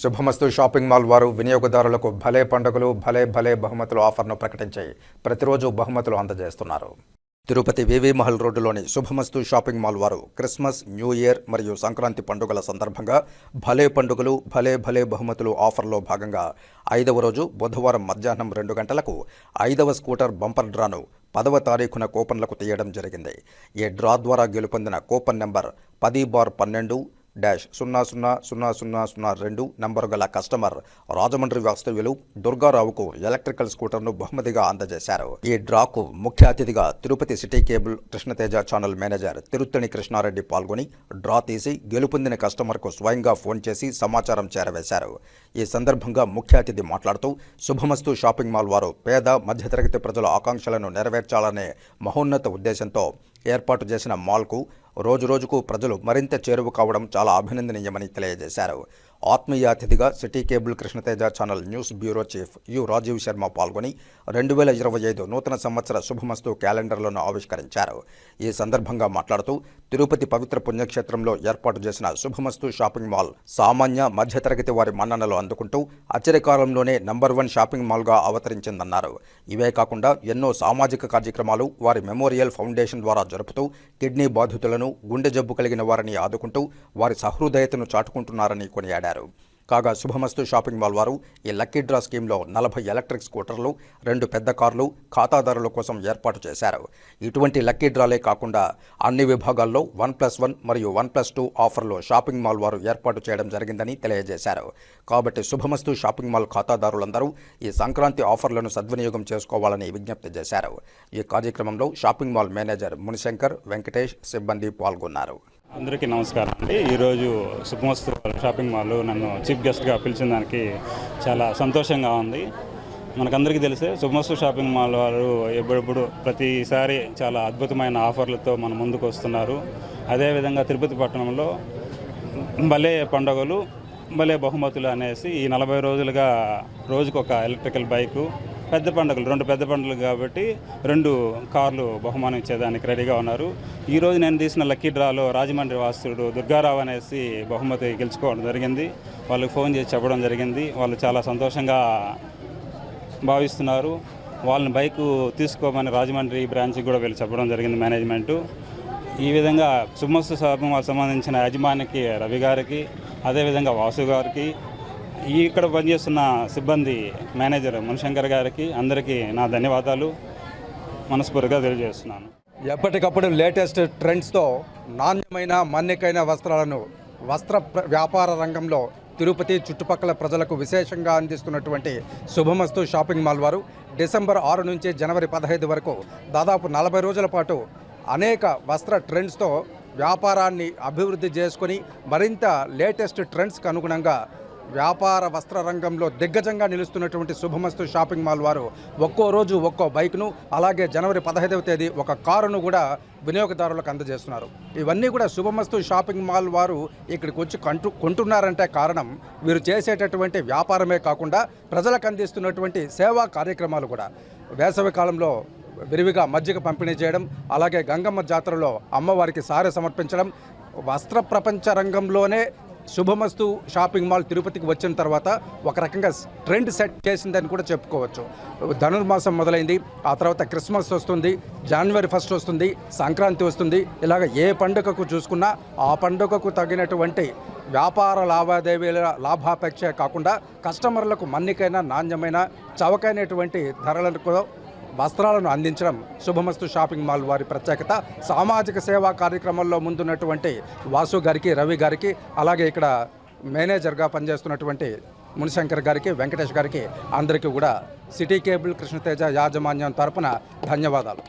శుభమస్తు shopping mall వారు వినియోగదారులకు భలే పండుగలు భలే భలే బహుమతులు ఆఫర్ను ప్రకటించి ప్రతిరోజు బహుమతులు అందజేస్తున్నారు. తిరుపతి వివి మహల్ రోడ్డులోని శుభమస్తు షాపింగ్ మాల్ వారు క్రిస్మస్ న్యూ ఇయర్ మరియు సంక్రాంతి పండుగల సందర్భంగా భలే పండుగలు భలే భలే బహుమతులు ఆఫర్లో భాగంగా ఐదవ రోజు బుధవారం మధ్యాహ్నం రెండు గంటలకు ఐదవ స్కూటర్ బంపర్ డ్రాను పదవ తారీఖున కూపన్లకు తీయడం జరిగింది. ఈ డ్రా ద్వారా గెలుపొందిన కూపన్ నెంబర్ పది బార్ పన్నెండు డాష్ సున్నా సున్నా సున్నా సున్నా సున్నా రెండు నంబరు గల కస్టమర్ రాజమండ్రి వాస్తవ్యులు దుర్గారావుకు ఎలక్ట్రికల్ స్కూటర్ను బహుమతిగా అందజేశారు. ఈ డ్రాకు ముఖ్య అతిథిగా Tirupati city cable Krishnateja channel manager Tiruttani Krishnareddy పాల్గొని డ్రా తీసి గెలుపొందిన కస్టమర్కు స్వయంగా ఫోన్ చేసి సమాచారం చేరవేశారు. ఈ సందర్భంగా ముఖ్య అతిథి మాట్లాడుతూ శుభమస్తు షాపింగ్ మాల్ వారు పేద మధ్యతరగతి ప్రజల ఆకాంక్షలను నెరవేర్చాలనే మహోన్నత ఉద్దేశంతో ఏర్పాటు చేసిన మాల్కు రోజురోజుకు ప్రజలు మరింత చేరువ కావడం చాలా అభినందనీయమని తెలియజేశారు. ఆత్మీయ అతిథిగా city cable Krishnateja channel news bureau chief U Rajeev Sharma పాల్గొని రెండు వేల ఇరవై ఐదు నూతన సంవత్సర శుభమస్తు క్యాలెండర్లను ఆవిష్కరించారు. ఈ సందర్భంగా మాట్లాడుతూ తిరుపతి పవిత్ర పుణ్యక్షేత్రంలో ఏర్పాటు చేసిన శుభమస్తు షాపింగ్ మాల్ సామాన్య మధ్యతరగతి వారి మన్ననలు అందుకుంటూ అచ్చరికాలంలోనే నంబర్ వన్ షాపింగ్ మాల్గా అవతరించిందన్నారు. ఇవే కాకుండా ఎన్నో సామాజిక కార్యక్రమాలు వారి మెమోరియల్ ఫౌండేషన్ ద్వారా జరుపుతూ కిడ్నీ బాధితులను గుండె జబ్బు కలిగిన వారిని ఆదుకుంటూ వారి సహృదయతను చాటుకుంటున్నారని కొనియాడారు. కాగా శుభమస్తు షాపింగ్ మాల్ వారు ఈ లక్కీ డ్రా స్కీమ్లో నలభై ఎలక్ట్రిక్ స్కూటర్లు రెండు పెద్ద కార్లు ఖాతాదారుల కోసం ఏర్పాటు చేశారు. ఇటువంటి లక్కీ డ్రాలే కాకుండా అన్ని విభాగాల్లో వన్ ప్లస్ వన్ మరియు వన్ ప్లస్ టూ ఆఫర్లు షాపింగ్ మాల్ వారు ఏర్పాటు చేయడం జరిగిందని తెలియజేశారు. కాబట్టి శుభమస్తు షాపింగ్ మాల్ ఖాతాదారులందరూ ఈ సంక్రాంతి ఆఫర్లను సద్వినియోగం చేసుకోవాలని విజ్ఞప్తి చేశారు. ఈ కార్యక్రమంలో shopping mall manager Munishankar Venkatesh సిబ్బంది పాల్గొన్నారు. అందరికీ నమస్కారం అండి. ఈరోజు శుభమస్తు షాపింగ్ మాల్ నన్ను చీఫ్ గెస్ట్గా పిలిచిన దానికి చాలా సంతోషంగా ఉంది. మనకందరికీ తెలిసే శుభమస్తు షాపింగ్ మాల్ వారు ఎప్పుడెప్పుడు ప్రతిసారి చాలా అద్భుతమైన ఆఫర్లతో మన ముందుకు వస్తున్నారు. అదేవిధంగా తిరుపతి పట్టణంలో భలే పండుగలు భలే బహుమతులు అనేసి ఈ నలభై రోజులుగా రోజుకొక ఎలక్ట్రికల్ బైకు పెద్ద పండుగలు రెండు పెద్ద పండుగలు కాబట్టి రెండు కార్లు బహుమానం ఇచ్చేదానికి రెడీగా ఉన్నారు. ఈరోజు నేను తీసిన లక్కీ డ్రాలో రాజమండ్రి వాస్తుడు దుర్గారావు అనేసి బహుమతి గెలుచుకోవడం జరిగింది. వాళ్ళకి ఫోన్ చేసి చెప్పడం జరిగింది. వాళ్ళు చాలా సంతోషంగా భావిస్తున్నారు. వాళ్ళని బైకు తీసుకోమని రాజమండ్రి బ్రాంచ్కి కూడా వీళ్ళు చెప్పడం జరిగింది మేనేజ్మెంటు. ఈ విధంగా శుభమస్తు సభకు సంబంధించిన యజమానికి రవి గారికి అదేవిధంగా వాసు గారికి ఈ ఇక్కడ పనిచేస్తున్న సిబ్బంది మేనేజర్ మునిశంకర్ గారికి అందరికీ నా ధన్యవాదాలు. మనస్ఫూర్తిగా తెలియజేస్తున్నాను. ఎప్పటికప్పుడు లేటెస్ట్ ట్రెండ్స్తో నాణ్యమైన మన్నికైన వస్త్రాలను వస్త్ర వ్యాపార రంగంలో తిరుపతి చుట్టుపక్కల ప్రజలకు విశేషంగా అందిస్తున్నటువంటి శుభమస్తు షాపింగ్ మాల్ వారు డిసెంబర్ ఆరు నుంచి జనవరి పదహైదు వరకు దాదాపు నలభై రోజుల పాటు అనేక వస్త్ర ట్రెండ్స్తో వ్యాపారాన్ని అభివృద్ధి చేసుకొని మరింత లేటెస్ట్ ట్రెండ్స్కి అనుగుణంగా వ్యాపార వస్త్ర రంగంలో దిగ్గజంగా నిలుస్తున్నటువంటి శుభమస్తు షాపింగ్ మాల్ వారు ఒక్కో రోజు ఒక్కో బైక్ను అలాగే జనవరి పదహైదవ తేదీ ఒక కారును కూడా వినియోగదారులకు అందజేస్తున్నారు. ఇవన్నీ కూడా శుభమస్తు షాపింగ్ మాల్ వారు ఇక్కడికి వచ్చి కంటు కొంటున్నారంటే కారణం వీరు చేసేటటువంటి వ్యాపారమే కాకుండా ప్రజలకు అందిస్తున్నటువంటి సేవా కార్యక్రమాలు కూడా. వేసవి కాలంలో విరివిగా మజ్జిగ పంపిణీ చేయడం అలాగే గంగమ్మ జాతరలో అమ్మవారికి సారె సమర్పించడం వస్త్ర ప్రపంచ రంగంలోనే శుభమస్తు షాపింగ్ మాల్ తిరుపతికి వచ్చిన తర్వాత ఒక రకంగా ట్రెండ్ సెట్ చేసిందని కూడా చెప్పుకోవచ్చు. ధనుర్మాసం మొదలైంది ఆ తర్వాత క్రిస్మస్ వస్తుంది జనవరి ఫస్ట్ వస్తుంది సంక్రాంతి వస్తుంది. ఇలాగ ఏ పండుగకు చూసుకున్నా ఆ పండుగకు తగినటువంటి వ్యాపార లావాదేవీల లాభాపేక్ష కాకుండా కస్టమర్లకు మన్నికైన నాణ్యమైన చవకైనటువంటి ధరలకు వస్త్రాలను అందించడం శుభమస్తు షాపింగ్ మాల్ వారి ప్రత్యేకత. సామాజిక సేవా కార్యక్రమంలో ముందున్నటువంటి వాసు గారికి రవి గారికి అలాగే ఇక్కడ మేనేజర్గా పనిచేస్తున్నటువంటి మునిశంకర్ గారికి వెంకటేష్ గారికి అందరికీ కూడా సిటీ కేబుల్ కృష్ణతేజ యాజమాన్యం తరపున ధన్యవాదాలు.